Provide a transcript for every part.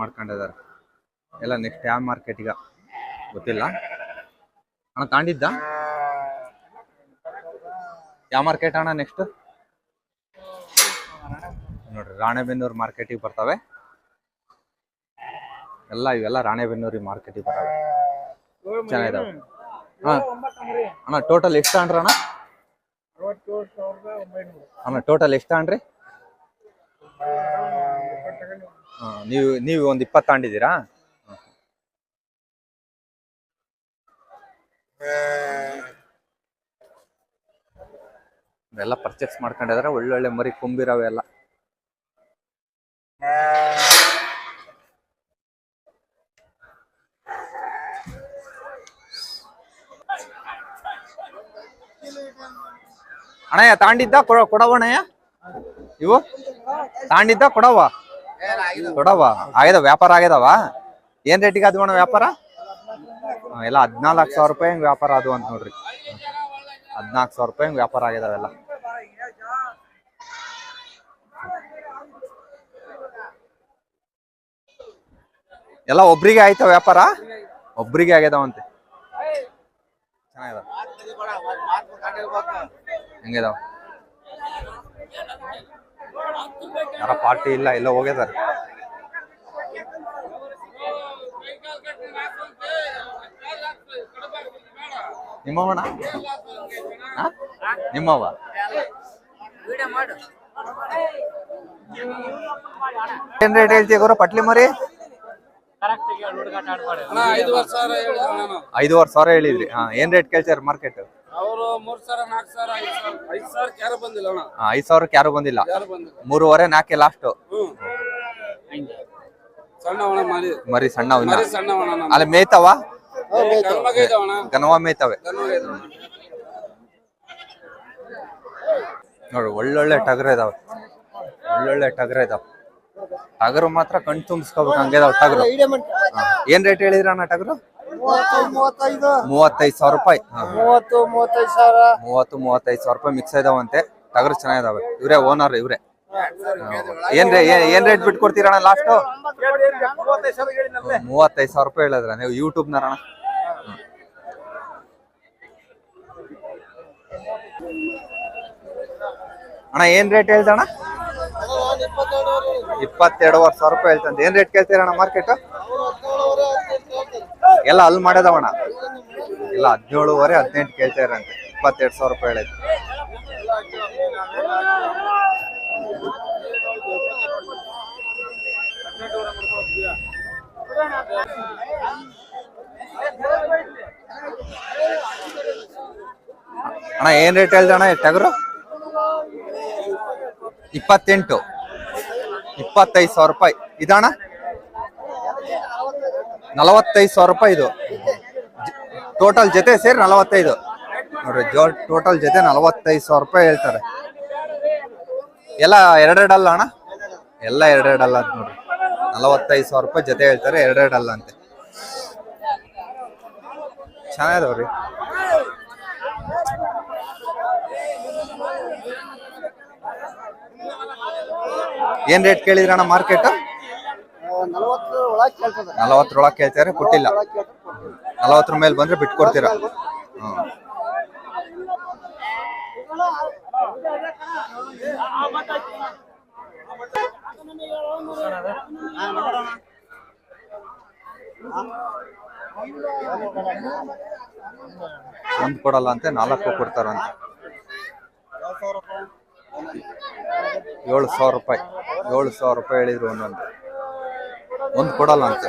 ಮಾಡ್ಕೊಂಡಿದ್ದಾರೆ. ಎಲ್ಲ ನೆಕ್ಸ್ಟ್ ಯಾವ ಮಾರ್ಕೆಟ್ ಈಗ? ಗೊತ್ತಿಲ್ಲ. ಅಣ್ಣ, ತಾಂಡಿದ್ದ? ಯಾವ ಮಾರ್ಕೆಟ್ ಅಣ್ಣ ನೆಕ್ಸ್ಟ್ ನೋಡ್ರಿ, ರಾಣೆಬೆನ್ನೂರು ಮಾರ್ಕೆಟಿಗೆ ಬರ್ತವೆ. ಎಲ್ಲ ಇವೆಲ್ಲ ರಾಣೆಬೆನ್ನೂರಿ ಮಾರ್ಕೆಟಿಗೆ ಬರ್ತವೆ. ಚೆನ್ನಾಗಿದಾವೆ. ಹಾಂ. ಅಣ್ಣ ಟೋಟಲ್ ಎಷ್ಟು ಅಣ್ಣ? ಅಣ್ಣ ಟೋಟಲ್ ಎಷ್ಟು ತಗೊಂಡ್ರಿ ಹಾ, ನೀವು ನೀವು ಒಂದು ಇಪ್ಪತ್ತು ತಗೊಂಡಿದ್ದೀರಾ? ಎಲ್ಲ ಪರ್ಚೇಸ್ ಮಾಡ್ಕೊಂಡಿದ್ರೆ, ಒಳ್ಳೊಳ್ಳೆ ಮರಿ ಕುಂಬಿರವೆ ಎಲ್ಲ. ಅಣ್ಣಯ್ಯ ತಾಂಡಿದ್ದ ಕೊಡ ಕೊಡವಣ್ಣಯ್ಯ ಇವು? ತಾಂಡಿದ್ದ ಕೊಡವ? ಕೊಡವ ಆಗ್ಯದ ವ್ಯಾಪಾರ ಆಗ್ಯದವ ಏನ್ ರೇಟಿಗೆ ಅದು ಅಣ್ಣ ವ್ಯಾಪಾರ? ಎಲ್ಲ ಹದಿನಾಲ್ಕು ಸಾವಿರ ರೂಪಾಯಿ ಹೆಂಗ್ ವ್ಯಾಪಾರ ಅದು ಅಂತ ನೋಡ್ರಿ. ಹದಿನಾಲ್ಕು ಸಾವಿರ ರೂಪಾಯಿ ಹೆಂಗ್ ವ್ಯಾಪಾರ ಆಗ್ಯದವೆಲ್ಲ ಎಲ್ಲ. ಒಬ್ರಿಗೆ ಆಯ್ತ ವ್ಯಾಪಾರ? ಒಬ್ರಿಗೆ ಆಗ್ಯದವಂತೆ ಚೆನ್ನಾಗಿದಾವ. ಹೆಂಗಿದಾವ? ಯಾರ ಪಾರ್ಟಿ ಇಲ್ಲ ಎಲ್ಲ ಹೋಗ್ಯದಾರ ನಿಮ್ಮವಣ ನಿಮ್ಮವ ಏನ್ ರೇಟ್ ಹೇಳ್ತೀಯ ಗುರು ಪಟ್ಲಿ ಮರಿ? ಅಣ್ಣ ಐದುವರೆ ಸಾವಿರ ಹೇಳಿದ್ರು. ನಾನು ಐದುವರೆ ಸಾವಿರ ಹೇಳಿದ್ರಿ. ಹಾ ಏನ್ ರೇಟ್ ಕೇಳ್ತಾರ ಮಾರ್ಕೆಟ್? ಅವರು ಮೂರ್ ಸಾವಿರ ನಾಲ್ಕು ಸಾವಿರ ಐದು ಸಾವಿರ ಐದು ಸಾವಿರಕ್ಕೆ ಯಾರು ಬಂದಿಲ್ಲ ಅಣ್ಣ? ಐದ್ ಸಾವಿರಕ್ಕೆ ಯಾರು ಬಂದಿಲ್ಲ. ಯಾರು ಬಂದಿಲ್ಲ? ಮೂರುವರೆ ನಾಲ್ಕೆ ಲಾಸ್ಟ್ ಹ್ಮ್. ಸಣ್ಣ ಒಣ ಮಾರಿ. ಮರಿ ಸಣ್ಣ ಇನ್ನ ಮರಿ ಸಣ್ಣ ಒಣ ನಮ್ಮ. ಅಲ್ಲಿ ಮೇಯ್ತಾವ? ಗಂಡ್ಮಗ ಇದಾವಣ ಗನವ ಮೇಯ್ತವೆ. ಗಂಡ್ಮಗ ಇದಾವ ನೋಡ್ರಿ ಒಳ್ಳೊಳ್ಳೆ ಟಗರ ಇದಾವೆ. ಒಳ್ಳೊಳ್ಳೆ ಟಗರ ಇದಾವೆ. ಟಗರು ಮಾತ್ರ ಕಣ್ ತುಂಬಿಸ್ಕೋಬೇಕು ಇದಾವೆ ಟಗರು. ಹಾ. ಏನ್ ರೇಟ್ ಹೇಳಿದ್ರ ಅಣ್ಣ ಟಗರು? ಮೂವತ್ತೈದು ಮೂವತ್ತೈದು? ಸಾವಿರ ರೂಪಾಯಿ. ಮೂವತ್ತು ಮೂವತ್ತೈದು ಸಾವಿರ? ಮೂವತ್ತು ಮೂವತ್ತೈದು ಸಾವಿರ ರೂಪಾಯಿ ಮಿಕ್ಸ್ ಇದಾವಂತೆ. ಟಗರು ಚೆನ್ನಾಗಿದಾವೆ. ಇವ್ರೇ ಓನರ್ ಇವ್ರೆ. ಏನ್ ಏನ್- ರೇಟ್ ಬಿಟ್ಟು ಕೊಡ್ತೀರಣ್ಣ ಲಾಸ್ಟ್ ಮೂವತ್ತೈದು ಸಾವಿರ ರೂಪಾಯಿ ಹೇಳಿದ್ರ? ನೀವು ಯೂಟ್ಯೂಬ್ ನರಣ ಅಣ್ಣ ಏನ್ ರೇಟ್ ಹೇಳ್ದಣ್ಣ? ಇಪ್ಪತ್ತೆರಡುವರೆ ಸಾವಿರ ರೂಪಾಯಿ ಹೇಳ್ತಂತ. ಏನ್ ರೇಟ್ ಕೇಳ್ತೀರಣ್ಣ ಮಾರ್ಕೆಟ್ ಎಲ್ಲ ಅಲ್ಲಿ ಮಾಡೋದವಣ. ಇಲ್ಲ, ಹದಿನೇಳುವರೆ, ಹದಿನೆಂಟು ಕೇಳ್ತಾ ಇರಂತೆ. ಇಪ್ಪತ್ತೆರಡು ಸಾವಿರ ರೂಪಾಯಿ ಹೇಳಿದ್ರು ಅಣ್ಣ, ಏನ್ ರೇಟ್ ಹೇಳ್ದೆ ಅಣ್ಣ ಟಗರು? ಇಪ್ಪತ್ತೆಂಟು. ಇಪ್ಪತ್ತೈದು ಸಾವಿರ ರೂಪಾಯಿ. ಇದಣ್ಣ? ನಲವತ್ತೈದು ಸಾವಿರ ರೂಪಾಯಿ ಇದು. ಟೋಟಲ್ ಜೊತೆ ಸೇರಿ ನಲವತ್ತೈದು. ನೋಡ್ರಿ, ಜೋ ಟೋಟಲ್ ಜೊತೆ ನಲವತ್ತೈದು ಸಾವಿರ ರೂಪಾಯಿ ಹೇಳ್ತಾರೆ. ಎಲ್ಲ ಎರಡೆರಡಲ್ಲ ಅಣ್ಣ? ಎಲ್ಲ ಎರಡೆರಡಲ್ಲ ಅಂತ ನೋಡ್ರಿ. ನಲವತ್ತೈದು ಸಾವಿರ ರೂಪಾಯಿ ಜೊತೆ ಹೇಳ್ತಾರೆ, ಎರಡೆರಡಲ್ಲ ಅಂತೆ. ಚೆನ್ನಾಗಿದಾವ್ರಿ. ಏನ್ ರೇಟ್ ಕೇಳಿದ್ರಣ್ಣ ಮಾರ್ಕೆಟ್ ನಲವತ್ತರೊಳಗೆ ಕೇಳ್ತಾರೆ ಕೊಟ್ಟಿಲ್ಲ. ನಲವತ್ತರ ಮೇಲೆ ಬಂದ್ರೆ ಬಿಟ್ಕೊಡ್ತೀರ? ಹ್ಮ್. ಒಂದ್ ಕೊಡಲ್ಲ ಅಂತ, ನಾಲ್ಕು ಕೊಡ್ತಾರಂತೆ ಏಳು ಸಾವಿರ ರೂಪಾಯಿ, ಏಳು ಸಾವಿರ ರೂಪಾಯಿ ಹೇಳಿದ್ರು ಒಂದೊಂದು. ಒಂದ್ ಕೊಡಲ್ಲ ಅಂತ.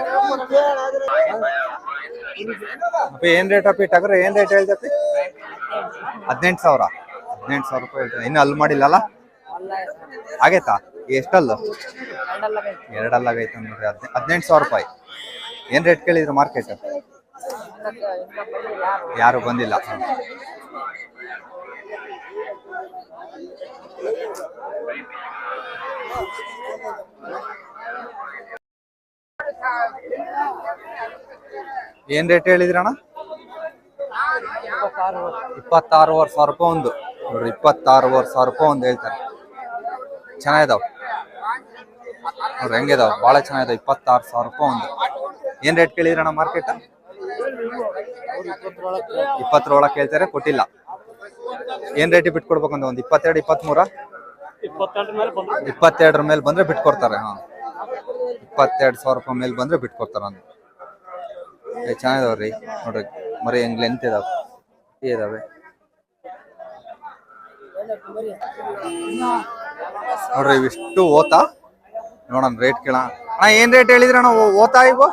ಅಪ್ಪ, ಏನ್ ರೇಟ್ ಅಪ್ಪ? ಟಗರ, ಏನ್ ರೇಟ್ ಹೇಳ್ತಪ್ಪಿ ಹದಿನೆಂಟು ಸಾವಿರ. ಹದಿನೆಂಟು ಸಾವಿರ ರೂಪಾಯಿ ಹೇಳ್ತಾರೆ ಇನ್ನು ಅಲ್ಲಿ ಮಾಡಿಲ್ಲಲ್ಲ? ಆಗೈತಾ? ಎಷ್ಟಲ್ಲ? ಎರಡಲ್ಲಾಗೈತೆ ನೋಡ್ರಿ ಹದಿನೈದು ಹದಿನೆಂಟು ಸಾವಿರ ರೂಪಾಯಿ. ಏನ್ ರೇಟ್ ಕೇಳಿದ್ರು ಮಾರ್ಕೆಟ್ ಯಾರು ಬಂದಿಲ್ಲ. ಏನ್ ರೇಟ್ ಹೇಳಿದ್ರಣ್ಣ ಇಪ್ಪತ್ತಾರೂವರೆ ಸಾವಿರ ರೂಪಾಯಿ ಒಂದು. ನೋಡ್ರಿ, ಇಪ್ಪತ್ತಾರೂವರೆ ಸಾವಿರ ರೂಪಾಯಿ ಒಂದು ಹೇಳ್ತಾರೆ. ಚೆನ್ನಾಗಿದಾವ್. ನೋಡ್ರಿ, ಹೆಂಗಿದಾವ. ಬಹಳ ಚೆನ್ನಾಗಿದೆ ಇಪ್ಪತ್ತಾರು ಸಾವಿರ ರೂಪಾಯಿ ಒಂದು. ಏನ್ ರೇಟ್ ಕೇಳಿದ್ರಣ್ಣ ಮಾರ್ಕೆಟ್ ಇಪ್ಪತ್ತರೊಳಗೆ ಕೇಳ್ತಾರೆ ಕೊಟ್ಟಿಲ್ಲ. ಏನ್ ರೇಟ್ ಬಿಟ್ಕೊಡ್ಬೇಕಂದ್ರೆ ಒಂದು? ಇಪ್ಪತ್ತೆರಡು ಇಪ್ಪತ್ಮೂರ ಇಪ್ಪತ್ತೆರಡರ ಮೇಲೆ ಬಂದ್ರೆ ಬಿಟ್ಕೊಡ್ತಾರೆ, ಹಾ. ಇಪ್ಪತ್ತೆರಡು ಸಾವಿರ ರೂಪಾಯಿ ಮೇಲೆ ಬಂದ್ರೆ ಬಿಟ್ಕೊಡ್ತಾರ ಅಂತ ಏ, ಚೆನ್ನಾಗಿದಾವ್ರಿ. ನೋಡ್ರಿ, ಮರಿ ಹೆಂಗ್ ಲೆಂತ್ ಇದಾವೆ. ಇದಾವೆ. ನೋಡ್ರಿ, ಇವಿಷ್ಟು ಓತಾ. ನೋಡೋಣ ರೇಟ್ ಕೇಳ ಅಣ್ಣ, ಏನ್ ರೇಟ್ ಹೇಳಿದ್ರಣ್ಣ ಅಣ್ಣ? ಓತಾ ಇವು?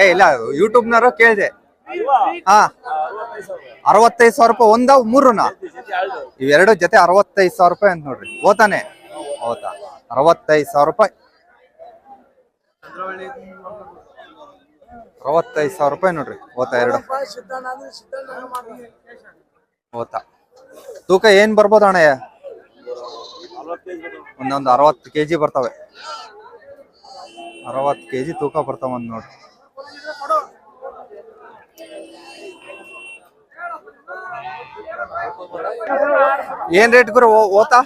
ಏ, ಇಲ್ಲ ಯೂಟ್ಯೂಬ್ನಾರು ಕೇಳಿದೆ. ಹಾ. ಅರವತ್ತೈದು ಸಾವಿರ ರೂಪಾಯಿ ಒಂದ ಮೂರುನ? ಇವೆರಡು ಜೊತೆ ಅರವತ್ತೈದು ಸಾವಿರ ರೂಪಾಯಿ ಅಂತ ನೋಡ್ರಿ. ಓತಾನೆ? ಓತಾ. ಅರವತ್ತೈದು ಸಾವಿರ ರೂಪಾಯಿ ಅರವತ್ತೈದು ಸಾವಿರ ರೂಪಾಯಿ ನೋಡ್ರಿ ಓತಾ ಎರಡು. ಓತಾ ತೂಕ ಏನ್ ಬರ್ಬೋದು ಅಣ್ಣ ಒಂದೊಂದು ಅರವತ್ತು ಕೆ ಜಿ ಬರ್ತವೆ. ಅರವತ್ತು ಕೆ ಜಿ ತೂಕ ಬರ್ತಾವ ಒಂದ್ ನೋಡ್ರಿ. ಏನ್ ರೇಟ್ ಗುರು ಓತಾ?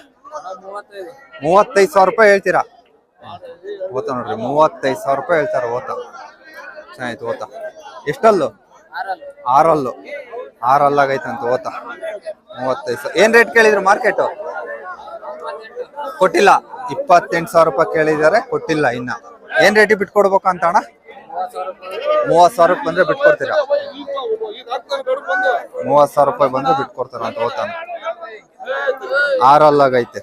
ಮೂವತ್ತೈದು ಸಾವಿರ ರೂಪಾಯಿ ಹೇಳ್ತೀರಾ? ಓತ ನೋಡ್ರಿ. ಮೂವತ್ತೈದು ಸಾವಿರ ರೂಪಾಯಿ ಹೇಳ್ತಾರೆ ಓತ ಚೆನ್ನಾಯ್ತು ಓತ ಎಷ್ಟಲ್ಲು? ಆರಲ್ಲು. ಆರಲ್ಲಾಗೈತಂತ ಓತ ಮೂವತ್ತೈದು ಸಾವಿರ ಏನ್ ರೇಟ್ ಕೇಳಿದ್ರು ಮಾರ್ಕೆಟ್ ಕೊಟ್ಟಿಲ್ಲ. ಇಪ್ಪತ್ತೆಂಟು ಸಾವಿರ ರೂಪಾಯಿ ಕೇಳಿದ್ದಾರೆ, ಕೊಟ್ಟಿಲ್ಲ ಇನ್ನ. ಏನ್ ರೇಟಿಗೆ ಬಿಟ್ಕೊಡ್ಬೇಕು ಅಂತ ಅಣ್ಣ? ಮೂವತ್ ಸಾವಿರ ರೂಪಾಯಿ ಬಂದ್ರೆ ಬಿಟ್ಕೊಡ್ತೀರಾ ಮೂವತ್ ಸಾವಿರ ರೂಪಾಯಿ ಬಂದ್ರೆ ಬಿಟ್ಕೊಡ್ತಾರ ಅಂತ ಓತಾನ ಆರಲ್ಲಾಗೈತೆ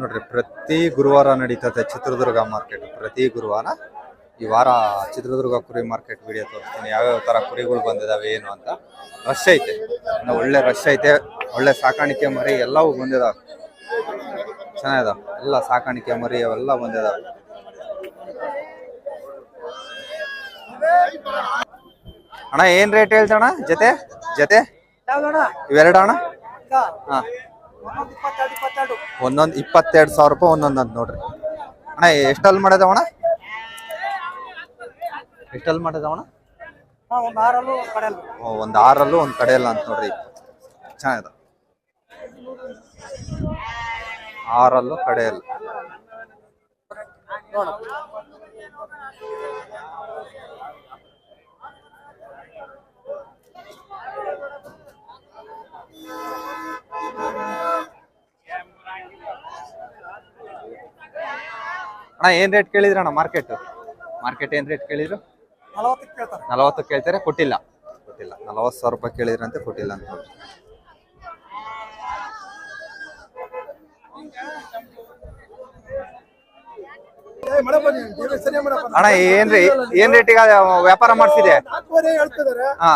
ನೋಡ್ರಿ, ಪ್ರತಿ ಗುರುವಾರ ನಡೀತದೆ ಚಿತ್ರದುರ್ಗ ಮಾರ್ಕೆಟ್ ಪ್ರತಿ ಗುರುವಾರ ಈ ವಾರ ಚಿತ್ರದುರ್ಗ ಕುರಿ ಮಾರ್ಕೆಟ್ ವಿಡಿಯೋ ತೋರಿಸ್ತೀನಿ. ಯಾವ್ಯಾವ ತರ ಕುರಿಗಳು ಬಂದಿದಾವೆ, ಏನು ಅಂತ. ರಶ್ ಐತೆ. ಒಳ್ಳೆ ರಶ್ ಐತೆ. ಒಳ್ಳೆ ಸಾಕಾಣಿಕೆ ಮರಿ ಎಲ್ಲವೂ ಬಂದಿದಾವೆ. ಚೆನ್ನಾಗಿದಾವೆ ಎಲ್ಲ ಸಾಕಾಣಿಕೆ ಮರಿ ಅವೆಲ್ಲ ಬಂದಿದಾವೆ. ಅಣ್ಣ, ಏನ್ ರೇಟ್ ಹೇಳ್ತಣ್ಣ ಜೊತೆ? ಜೊತೆ? ಇವೆರಡ ಅಣ್ಣ ಹಾ. ಒಂದೊಂದ್ ಇಪ್ಪತ್ತೆರಡು ಸಾವಿರ ರೂಪಾಯಿ ಒಂದೊಂದ್ ಅಂತ ನೋಡ್ರಿ. ಅಣ್ಣ ಎಷ್ಟಲ್ಲಿ ಮಾಡದವಣ ಎಷ್ಟಲ್ಲಿ ಮಾಡದವಣ ಹಾ ಒಂದು ಆರಲ್ಲೂ ಒಂದು ಕಡೆಯಲ್ಲೂ. ಒಂದ್ ಆರಲ್ಲೂ ಒಂದ್ ಕಡೆಯಲ್ಲ ಅಂತ ನೋಡ್ರಿ. ಚೆನ್ನಾಗಿದೆ. ಆರಲ್ಲೂ ಕಡೆಯಲ್ಲ. ಅಣ್ಣ ಏನ್ ರೇಟ್ ಕೇಳಿದ್ರಣ್ಣ ಮಾರ್ಕೆಟ್ ಮಾರ್ಕೆಟ್ ಏನ್ ರೇಟ್ ಕೇಳಿದ್ರು? ನಲವತ್ತು ಕೇಳ್ತಾರೆ. ಕೊಟ್ಟಿಲ್ಲ. ಕೊಟ್ಟಿಲ್ಲ. ನಲವತ್ತು ಸಾವಿರ ರೂಪಾಯಿ ಕೇಳಿದ್ರಂತೆ ಕೊಟ್ಟಿಲ್ಲ ಅಂತ ಅಣ್ಣ ಏನ್ರಿ ಏನ್ ರೇಟಿಗೆ ವ್ಯಾಪಾರ ಮಾಡ್ಸಿದೆ ಹಾ.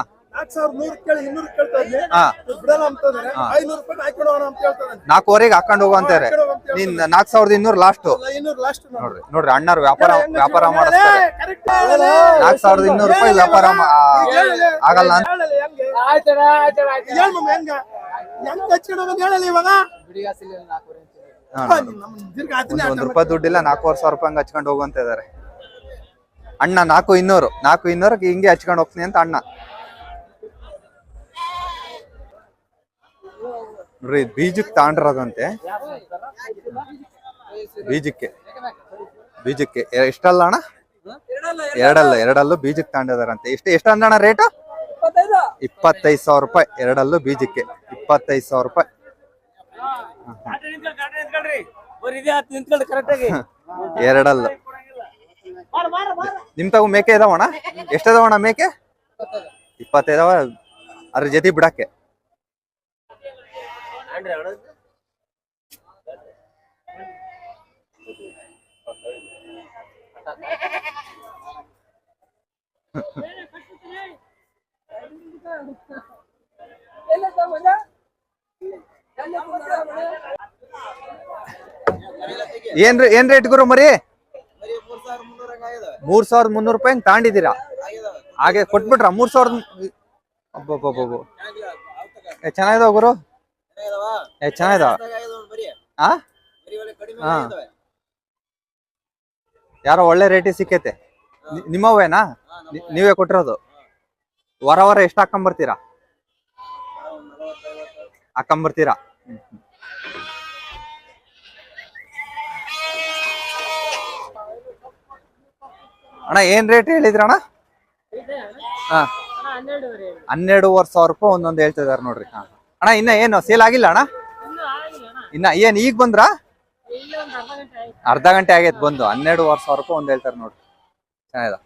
ನಾಲ್ಕುವರೆಗೆ ಹಾಕೊಂಡು ಹೋಗುವಂತ ಅಂತಾರೆ ನೀನ್ ನಾಲ್ಕ್ ಸಾವಿರದ ಇನ್ನೂರು ಲಾಸ್ಟ್ ನೋಡ್ರಿ ನೋಡ್ರಿ ಅಣ್ಣರು ವ್ಯಾಪಾರ ವ್ಯಾಪಾರ ಮಾಡಿಸ್ತಾರೆ. ನಾಲ್ಕ್ ಸಾವಿರದ ಇನ್ನೂರು ರೂಪಾಯಿ ವ್ಯಾಪಾರ ಆಗಲ್ಲ ಅಂತ. ಒಂದ್ ರೂಪಾಯಿ ದುಡ್ಡಿಲ್ಲ ನಾಲ್ಕೂವರೆ ಸಾವಿರ ರೂಪಾಯಿ ಹಂಗೆ ಹಚ್ಕೊಂಡು ಹೋಗು ಅಂತ ಇದಾರೆ. ಅಣ್ಣ ನಾಲ್ಕು ಇನ್ನೂರು ನಾಲ್ಕು ಇನ್ನೂರಕ್ಕೆ ಹಿಂಗೆ ಹಚ್ಕೊಂಡು ಹೋಗ್ತೀನಿ ಅಂತ ಅಣ್ಣ. ನೋಡ್ರಿ ಬೀಜಕ್ಕೆ ತಾಂಡ್ರದಂತೆ. ಬೀಜಕ್ಕೆ. ಬೀಜಕ್ಕೆ. ಎಷ್ಟಲ್ಲ ಅಣ್ಣ? ಎರಡಲ್ಲ, ಎರಡಲ್ಲೂ ಬೀಜಕ್ಕೆ ತಾಂಡಿದಾರಂತೆ ಎಷ್ಟು ಎಷ್ಟು ಅಂದಣ್ಣ ರೇಟ್? ಇಪ್ಪತ್ತೈದು ಸಾವಿರ ರೂಪಾಯಿ. ಎರಡಲ್ಲೂ ಬೀಜಕ್ಕೆ. ಇಪ್ಪತ್ತೈದು ಸಾವಿರ ರೂಪಾಯಿ. ಎರಡಲ್ಲ. ನಿಮ್ ತಗೋ ಮೇಕೆ ಇದಾವಣ್ಣ? ಎಷ್ಟದವಣ್ಣ ಮೇಕೆ? ಇಪ್ಪತ್ತೈದವ ಅದ್ರ ಜೊತೆ ಬಿಡಕ್ಕೆ. ಏನ್ ಏನ್ ರೇಟ್ ಗುರು ಮರಿ? ಮೂರ್ ಸಾವಿರದ ಮುನ್ನೂರು ರೂಪಾಯಿ ಹಂಗ್ ತಾಂಡಿದ್ದೀರಾ ಹಾಗೆ ಕೊಟ್ಬಿಟ್ರ? ಮೂರ್ ಸಾವಿರದ ಅಬ್ಬಬ್ಬಬ್ಬಬ್ಬ. ಚೆನ್ನಾಗಿದಾವ ಗುರು? ಏ ಚೆನ್ನಾಗಿದಾವ? ಆ? ಹಾ. ಯಾರೋ ಒಳ್ಳೆ ರೇಟಿಗೆ ಸಿಕ್ಕೈತೆ. ನಿಮ್ಮವೇನಾ ನೀವೇ ಕೊಟ್ಟಿರೋದು? ವಾರ ವಾರ ಎಷ್ಟು ಹಾಕೊಂಬರ್ತೀರಾ ಹಾಕೊಂಬರ್ತೀರಾ ಅಣ್ಣ ಏನ್ ರೇಟ್ ಹೇಳಿದ್ರಣ್ಣ? ಹಾ ಹನ್ನೆರಡುವರೆ ಸಾವಿರ ರೂಪಾಯಿ ಒಂದೊಂದು ಹೇಳ್ತಿದಾರೆ ನೋಡ್ರಿ. ಹಾ. ಅಣ್ಣ, ಇನ್ನ ಏನು? ಸೇಲ್ ಆಗಿಲ್ಲ ಅಣ್ಣ? ಇನ್ನ ಏನ್, ಈಗ ಬಂದ್ರ? ಅರ್ಧ ಗಂಟೆ ಆಗೈತೆ ಬಂದು. ಹನ್ನೆರಡುವರೆ ಸಾವಿರ ರೂಪಾಯಿ ಒಂದ್ ಹೇಳ್ತಾರೆ ನೋಡ್ರಿ. ಚೆನ್ನಾಗಿದೆ.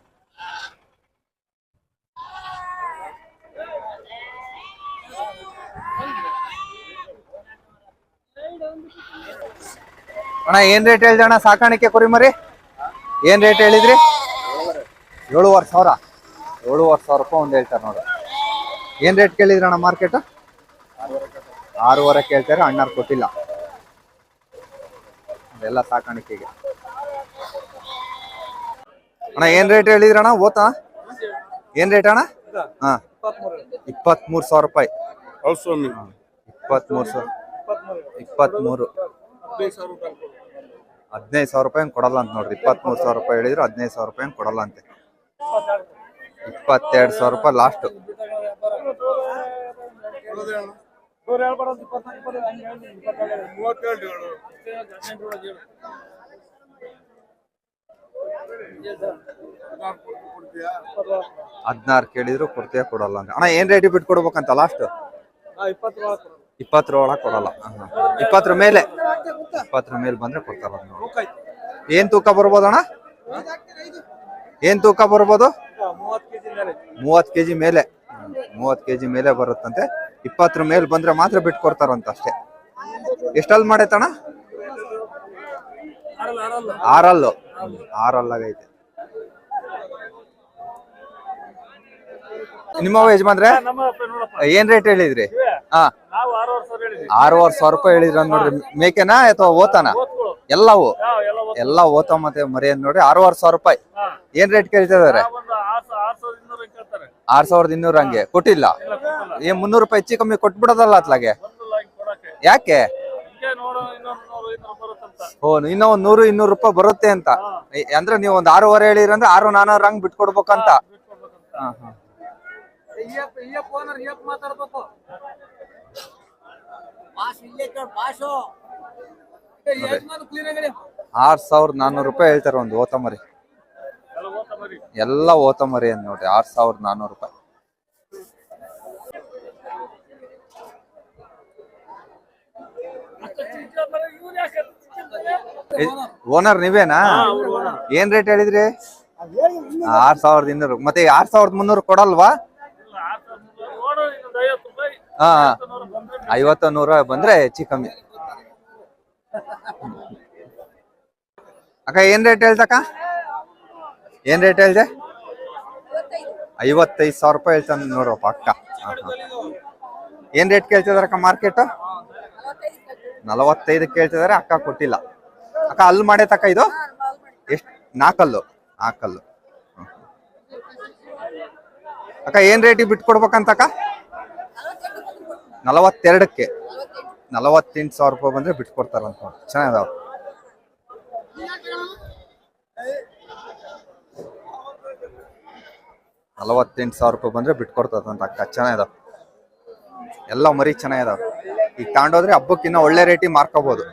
ಅಣ್ಣ, ಏನ್ ರೇಟ್ ಹೇಳ್ದೆ ಅಣ್ಣ ಸಾಕಾಣಿಕೆ ಕುರಿಮರಿ ಏನ್ ರೇಟ್ ಹೇಳಿದ್ರಿ? ಏಳುವರೆ ಸಾವಿರ. ಏಳುವರೆ ಸಾವಿರ ರೂಪಾಯಿ ಒಂದ್ ಹೇಳ್ತಾರೆ ನೋಡ್ರಿ. ಏನ್ ರೇಟ್ ಕೇಳಿದ್ರಣ್ಣ ಮಾರ್ಕೆಟ್ ಆರೂವರೆ ಕೇಳ್ತಾರೆ ಅಣ್ಣಾರು ಕೊಟ್ಟಿಲ್ಲ. ಅದೆಲ್ಲ ಸಾಕಾಣಿಕೆಗೆ. ಅಣ್ಣ ಏನ್ ರೇಟ್ ಹೇಳಿದ್ರಣ್ಣ ಓತಾ? ಏನ್ ರೇಟ್ ಅಣ್ಣ? ಹಾ. ಇಪ್ಪತ್ಮೂರು. ಸಾವಿರ ರೂಪಾಯಿ. ಇಪ್ಪತ್ಮೂರು ಸಾವಿರ. ಇಪ್ಪತ್ಮೂರು. ಹದಿನೈದು ಸಾವಿರ ರೂಪಾಯಿ ಕೊಡಲ್ಲ ಅಂತ ನೋಡ್ರಿ. ಇಪ್ಪತ್ಮೂರು ಸಾವಿರ ರೂಪಾಯಿ ಹೇಳಿದ್ರು ಹದಿನೈದು ಸಾವಿರ ರೂಪಾಯಿ ಕೊಡಲ್ಲ ಅಂತೆ. ಇಪ್ಪತ್ತೆರಡು ಸಾವಿರ ರೂಪಾಯಿ ಲಾಸ್ಟ್. ಹದಿನಾರು ಕೇಳಿದ್ರು ಕೊಡ್ತೀಯ ಕೊಡಲ್ಲ ಅಂತ ಅಣ್ಣ ಏನ್ ರೇಟ್ ಬಿಟ್ಟು ಕೊಡ್ಬೇಕಂತ ಲಾಸ್ಟ್ ಇಪ್ಪತ್ತರ ಒಳಗೆ ಕೊಡಲ್ಲ. ಇಪ್ಪತ್ತರ ಮೇಲೆ. ಇಪ್ಪತ್ತರ ಮೇಲೆ ಬಂದ್ರೆ ಕೊಡ್ತಾರ. ಏನ್ ತೂಕ ಬರ್ಬೋದು ಅಣ್ಣ? ಏನ್ ತೂಕ ಬರ್ಬೋದು? ಮೂವತ್ ಕೆಜಿ ಮೇಲೆ. ಮೂವತ್ ಕೆಜಿ ಮೇಲೆ ಬರುತ್ತಂತೆ. ಇಪ್ಪತ್ತರ ಮೇಲೆ ಬಂದ್ರೆ ಮಾತ್ರ ಬಿಟ್ಟು ಕೊಡ್ತಾರಂತ ಅಷ್ಟೇ ಎಷ್ಟಲ್ಲಿ ಮಾಡೈತಣ ಆರಲ್ಲು. ಆರಲ್ಲಾಗೈತೆ. ನಿಮ್ಮ ಯಜಮಾನ್ರೆ? ಏನ್ ರೇಟ್ ಹೇಳಿದ್ರಿ? ಹಾ. ಆರೂವರೆ ಸಾವಿರ ರೂಪಾಯಿ ಹೇಳಿದ್ರ ನೋಡ್ರಿ. ಮೇಕೆನಾ ಅಥವಾ ಓತಾನ? ಎಲ್ಲವು. ಎಲ್ಲ ಓತ ಮತ್ತೆ ಮರಿ ಅಂದ್ ನೋಡ್ರಿ. ಆರೂವರೆ ಸಾವಿರ ರೂಪಾಯಿ. ಏನ್ ರೇಟ್ ಕೇಳ್ತಿದಾರೆ ಒಂದು ಆರು ಸಾವಿರ ಆರು ಸಾವಿರದ ಇನ್ನೂರು ಕೇಳ್ತಾರೆ ಆರ್ ಸಾವಿರದ ಇನ್ನೂರ ಹಂಗೆ. ಕೊಟ್ಟಿಲ್ಲ. ಏ ಮುನ್ನೂರು ರೂಪಾಯಿ ಹೆಚ್ಚು ಕಮ್ಮಿ ಕೊಟ್ಬಿಡೋದಲ್ಲ ಅತ್ಲಾಗೆ. ಯಾಕೆ? ಓ ಇನ್ನೂ ಒಂದ್ ನೂರು ಇನ್ನೂರು ರೂಪಾಯಿ ಬರುತ್ತೆ ಅಂತ. ಅಂದ್ರೆ ನೀವು ಒಂದ್ ಆರೂವರೆ ಹೇಳಿರಂದ್ರೆ ಆರು ನಾನೂರು ಹಂಗ್ ಬಿಟ್ಕೊಡ್ಬೇಕಂತ. ಹಾ, ಹಾ. ಆರ್ ಸಾವಿರದ ನಾನೂರು ರೂಪಾಯಿ ಹೇಳ್ತಾರೆ ಒಂದು ಓತ ಮರಿ ಎಲ್ಲ ಓತಮರಿ ಅಂತ ನೋಡ್ರಿ ಆರ್ ಸಾವಿರದ ನಾನೂರು ರೂಪಾಯಿ. ಓನರ್ ನೀವೇನಾ? ಏನ್ ರೇಟ್ ಹೇಳಿದ್ರಿ? ಆರ್ ಸಾವಿರದ ಇನ್ನೂರು. ಮತ್ತೆ ಆರ್ ಸಾವಿರದ ಮುನ್ನೂರು ಕೊಡಲ್ವಾ? ಹಾ ಐವತ್ತು ನೂರ ಬಂದ್ರೆ ಹೆಚ್ಚು ಕಮ್ಮಿ. ಅಕ್ಕ ಏನ್ ರೇಟ್ ಹೇಳ್ತಕ್ಕ? ಏನ್ ರೇಟ್ ಹೇಳಿದೆ? ಐವತ್ತೈದು ಸಾವಿರ ರೂಪಾಯಿ ಹೇಳ್ತಾನೆ ನೋಡಪ್ಪ ಅಕ್ಕ. ಏನ್ ರೇಟ್ ಕೇಳ್ತಿದಾರಕ್ಕ ಮಾರ್ಕೆಟ್ ನಲವತ್ತೈದು ಕೇಳ್ತಿದಾರೆ, ಅಕ್ಕ ಕೊಟ್ಟಿಲ್ಲ. ಅಕ್ಕ ಅಲ್ಲಿ ಮಾಡೈತಕ್ಕ ಇದು? ಎಷ್ಟ್? ನಾಲ್ಕಲ್ಲು ಹ್ಮ್. ಅಕ್ಕ ಏನ್ ರೇಟಿಗೆ ಬಿಟ್ಕೊಡ್ಬೇಕಂತಕ್ಕ ನಲವತ್ತೆರಡಕ್ಕೆ. ನಲವತ್ತೆಂಟು ಸಾವಿರ ರೂಪಾಯಿ ಬಂದ್ರೆ ಬಿಟ್ಕೊಡ್ತಾರಂತ. ನೋಡಿ ಚೆನ್ನಾಗಿದಾವ ನಲವತ್ತೆಂಟು ಸಾವಿರ ರೂಪಾಯಿ ಬಂದ್ರೆ ಬಿಟ್ಕೊಡ್ತದಂತ ಅಕ್ಕ ಚೆನ್ನಾಗಿದಾವೆ ಎಲ್ಲ ಮರಿ ಚೆನ್ನಾಗಿದಾವೆ ಈಗ ತಗೊಂಡೋದ್ರೆ ಹಬ್ಬಕ್ಕಿನ್ನ ಒಳ್ಳೆ ರೇಟಿಗೆ ಮಾರ್ಕೋಬಹುದು